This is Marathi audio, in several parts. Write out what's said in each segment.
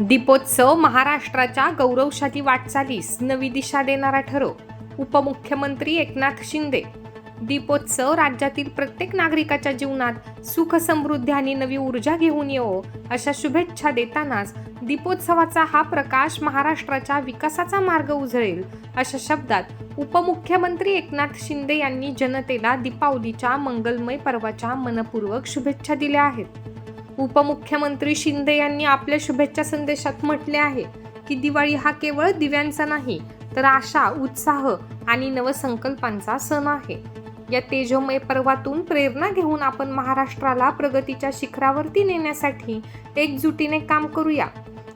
दीपोत्सव महाराष्ट्राच्या गौरवशाली वाटचालीस नवी दिशा देणारा ठरो उपमुख्यमंत्री एकनाथ शिंदे. दीपोत्सव राज्यातील प्रत्येक नागरिकाच्या जीवनात सुख समृद्धी आणि नवी ऊर्जा घेऊन येवो अशा शुभेच्छा देतानाच दीपोत्सवाचा हा प्रकाश महाराष्ट्राच्या विकासाचा मार्ग उजळेल अशा शब्दात उपमुख्यमंत्री एकनाथ शिंदे यांनी जनतेला दीपावलीच्या मंगलमय पर्वाच्या मनपूर्वक शुभेच्छा दिल्या आहेत. उपमुख्यमंत्री शिंदे यांनी आपल्या शुभेच्छा संदेशात म्हटले आहे की दिवाळी हा केवळ दिव्यांचा नाही तर आशा उत्साह आणि नवसंकल्पांचा सण आहे. या तेजोमय पर्वातून प्रेरणा घेऊन आपण महाराष्ट्राला प्रगतीच्या शिखरावरती नेण्यासाठी एकजुटीने काम करूया.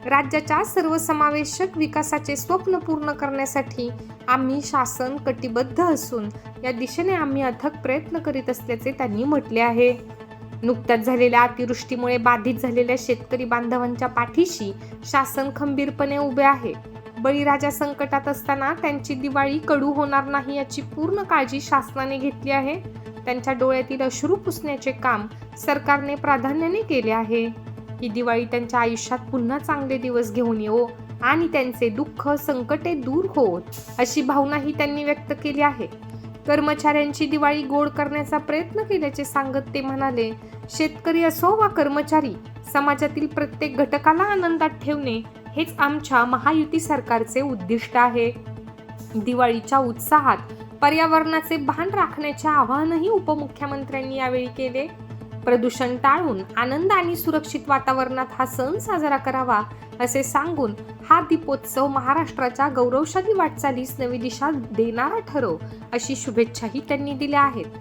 राज्याच्या सर्वसमावेशक विकासाचे स्वप्न पूर्ण करण्यासाठी आम्ही शासन कटिबद्ध असून या दिशेने आम्ही अथक प्रयत्न करीत असल्याचे त्यांनी म्हटले आहे. नुकत्याच झालेल्या अतिवृष्टीमुळे बाधित झालेल्या शेतकरी बांधवांच्या पाठीशी शासन खंबीरपणे उभे आहे. बळीराजा संकटात असताना त्यांची दिवाळी कडू होणार नाही याची पूर्ण काळजी शासनाने घेतली आहे. त्यांच्या डोळ्यातील अश्रू पुसण्याचे काम सरकारने प्राधान्याने केले आहे. ही दिवाळी त्यांच्या आयुष्यात पुन्हा चांगले दिवस घेऊन येवो आणि त्यांचे दुःख संकटे दूर होत अशी भावनाही त्यांनी व्यक्त केली आहे. कर्मचाऱ्यांची दिवाळी गोड करण्याचा प्रयत्न केल्याचे सांगत ते म्हणाले शेतकरी असो वा कर्मचारी समाजातील प्रत्येक घटकाला आनंदात ठेवणे हेच आमच्या महायुती सरकारचे उद्दिष्ट आहे. दिवाळीच्या उत्साहात पर्यावरणाचे भान राखण्याचे आवाहनही उपमुख्यमंत्र्यांनी यावेळी केले. प्रदूषण टाळून आनंद आणि सुरक्षित वातावरणात हा सण साजरा करावा असे सांगून हा दीपोत्सव महाराष्ट्राच्या गौरवशाली वाटचालीस नवी दिशा देणारा ठरो अशी शुभेच्छाही त्यांनी दिल्या आहेत.